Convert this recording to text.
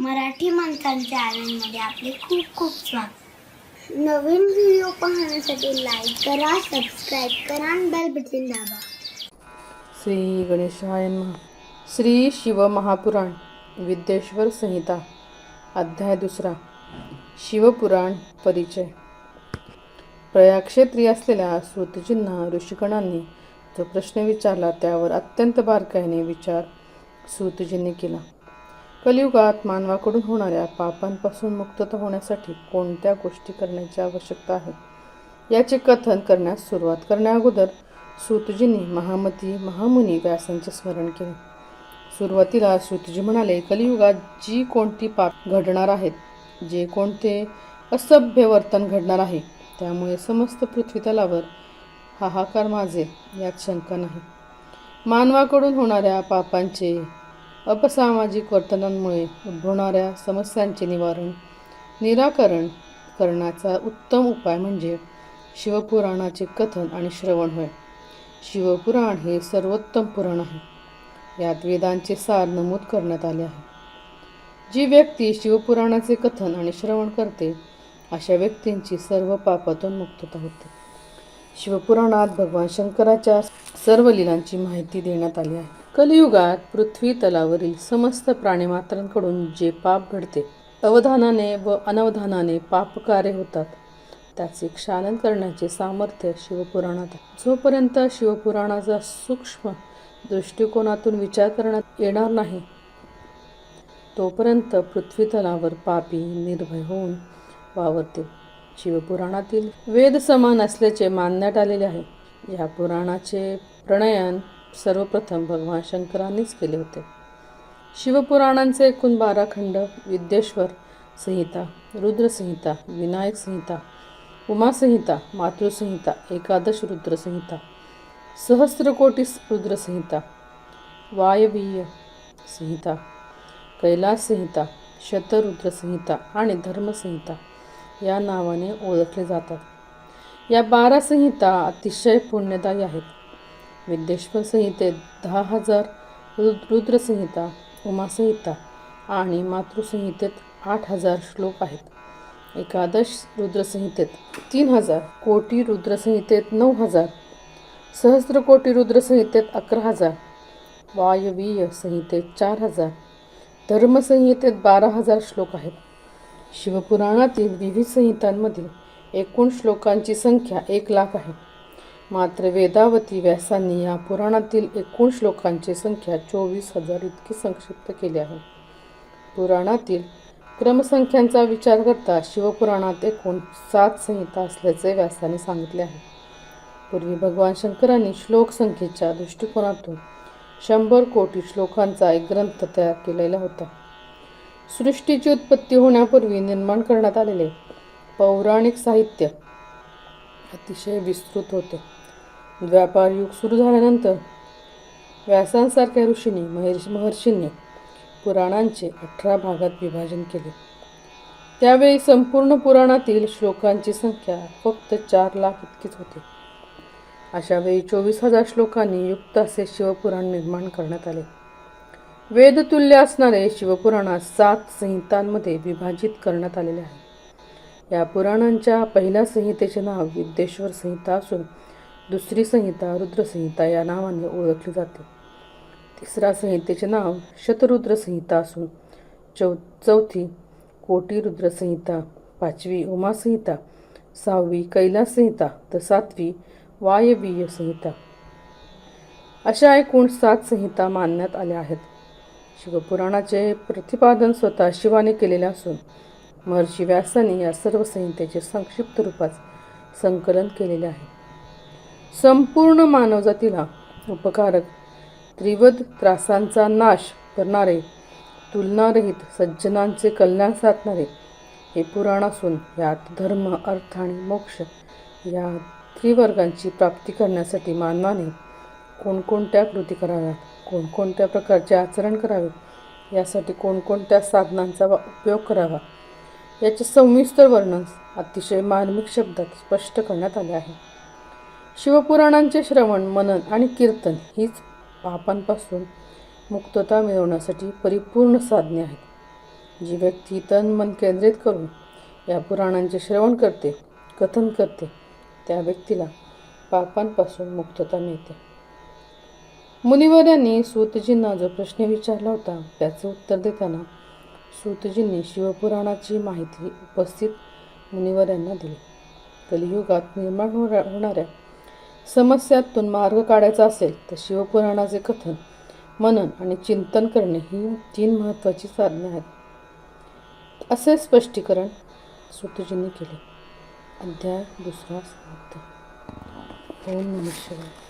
मराठी माणसांच्या आनंदमध्ये आपले खूप खूप स्वागत. नवीन व्हिडिओ पाहण्यासाठी लाईक करा सबस्क्राईब करा आणि बेल बटन दाबा. श्री गणेशाय नमः. श्री शिवमहापुराण विद्येश्वर संहिता अध्याय दुसरा शिवपुराण परिचय. प्रयागक्षेत्री असलेल्या श्रुतजींना ऋषिकणांनी जो प्रश्न विचारला त्यावर अत्यंत बारकाईने विचार श्रुतजींनी केला. कलियुगात मानवाकडून होणाऱ्या पापांपासून मुक्तता होण्यासाठी कोणत्या गोष्टी करण्याची आवश्यकता आहे? याचे कथन करण्यास सुरुवात करण्याअगोदर सूतजींनी महामती महामुनी व्यासांचे स्मरण केले. सुरुवातीला सूतजी म्हणाले कलियुगात जी कोणती पाप घडणार आहेत जे कोणते असभ्य वर्तन घडणार आहे त्यामुळे समस्त पृथ्वीतलावर हाहाकार माझे यात शंका नाही. मानवाकडून होणाऱ्या पापांचे अपसामाजिक वर्तनांमुळे उद्भवणाऱ्या समस्यांचे निवारण निराकरण करण्याचा उत्तम उपाय म्हणजे शिवपुराणाचे कथन आणि श्रवण होय. शिवपुराण हे सर्वोत्तम पुराण आहे. यात वेदांचे सार नमूद करण्यात आले आहे. जी व्यक्ती शिवपुराणाचे कथन आणि श्रवण करते अशा व्यक्तींची सर्व पापातून मुक्तता होते. शिवपुराणात भगवान शंकराच्या सर्व लीलांची माहिती देण्यात आली आहे. कलियुगात पृथ्वी तलावरील समस्त प्राणीमात्रांकडून जे पाप घडते अवधानाने व अनवधानाने पापकारे होतात. त्याचे क्षालन करण्याचे सामर्थ्य शिवपुराणात जोपर्यंत शिवपुराणाचा सूक्ष्म दृष्टिकोनातून विचार करण्यात येणार नाही तोपर्यंत पृथ्वीतलावर पापी निर्भय होऊन वावरते शिवपुराणातील वेद समान असल्याचे मानण्यात आलेले आहे. या पुराणाचे प्रणयन सर्वप्रथम भगवान शंकरांनीच केले होते. शिवपुराणांचे एकूण बारा खंड विद्येश्वर संहिता रुद्रसंहिता विनायक संहिता उमासंहिता मातृसंहिता एकादश रुद्रसंहिता सहस्रकोटी रुद्रसंहिता वायवीय संहिता कैलास संहिता शतरुद्रसंहिता आणि धर्मसंहिता या नावाने ओळखले जातात. या बारा संहिता अतिशय पुण्यदायी आहेत. विद्येश्वर संहितेत दहा हजार रुद्रसंहिता उमासंहिता आणि मातृसंहितेत आठ हजार श्लोक आहेत. एकादश रुद्रसंहितेत तीन हजार कोटी रुद्रसंहितेत नऊ हजार सहस्र कोटी रुद्रसंहितेत अकरा हजार वायवीय संहितेत चार हजार धर्मसंहितेत बारा हजार श्लोक आहेत. शिवपुराणातील विविध संहितांमधील एकूण श्लोकांची संख्या एक लाख आहे. मात्र वेदावती व्यासांनी या पुराणातील एकूण श्लोकांची संख्या चोवीस हजार इतकी संक्षिप्त केली आहे. पुराणातील क्रमसंख्यांचा विचार करता शिवपुराणात एकूण सात संहिता असल्याचे व्यासाने सांगितले आहे. पूर्वी भगवान शंकरांनी श्लोक संख्येच्या दृष्टिकोनातून शंभर कोटी श्लोकांचा एक ग्रंथ तयार केलेला होता. सृष्टीची उत्पत्ती होण्यापूर्वी निर्माण करण्यात आलेले पौराणिक साहित्य अतिशय विस्तृत होते. व्यापार युग सुरू झाल्यानंतर व्यासांसारख्या ऋषींनी महेश महर्षींनी पुराणांचे अठरा भागात विभाजन केले. त्यावेळी संपूर्ण पुराणातील श्लोकांची संख्या फक्त चार लाख इतकीच होती. अशावेळी चोवीस हजार श्लोकांनी युक्त असे शिवपुराण निर्माण करण्यात आले. वेदतुल्य असणारे शिवपुराणास सात संहितांमध्ये विभाजित करण्यात आलेले आहे. या पुराणांच्या पहिल्या संहितेचे नाव विद्येश्वर संहिता असून दुसरी संहिता रुद्रसंहिता या नावाने ओळखली जाते. तिसऱ्या संहितेचे नाव शतरुद्र संहिता असून चौ चौथी कोटी रुद्रसंहिता पाचवी उमासंहिता सहावी कैलास संहिता तर सातवी वायवीय संहिता. अशा एकूण सात संहिता मानण्यात आल्या आहेत. शिवपुराणाचे प्रतिपादन स्वतः शिवाने केलेले असून महर्षी व्यासाने या सर्व संहितेचे संक्षिप्त रूपात संकलन केलेले आहे. संपूर्ण मानवजातीला उपकारक त्रिवद त्रासांचा नाश करणारे तुलनारहित सज्जनांचे कल्याण साधणारे हे पुराण असून यात धर्म अर्थ आणि मोक्ष या त्रिवर्गांची प्राप्ती करण्यासाठी मानवाने कोणकोणत्या कृती कराव्यात? कोणकोणत्या प्रकारचे आचरण करावे? यासाठी कोणकोणत्या साधनांचा वा- उपयोग करावा? याचे सविस्तर वर्णन अतिशय मार्मिक शब्दात स्पष्ट करण्यात आले आहे. शिवपुराणांचे श्रवण मनन आणि कीर्तन हीच पापांपासून मुक्तता मिळवण्यासाठी परिपूर्ण साधने आहेत. जी व्यक्ती तन मन केंद्रित करून या पुराणांचे श्रवण करते कथन करते त्या व्यक्तीला पापांपासून मुक्तता मिळते. मुनिवर्यांनी सूतजींना जो प्रश्न विचारला होता त्याचं उत्तर देताना सूतजींनी शिवपुराणाची माहिती उपस्थित मुनिवर्यांना दिली. कलियुगात निर्माण होणाऱ्या समस्यातून मार्ग काढायचा असेल तर शिवपुराणाचे कथन मनन आणि चिंतन करणे ही तीन महत्त्वाची साधने आहेत. असे स्पष्टीकरण सूतजींनी केले. अध्याय दुसरा समाप्त. ओम नमः शिवाय.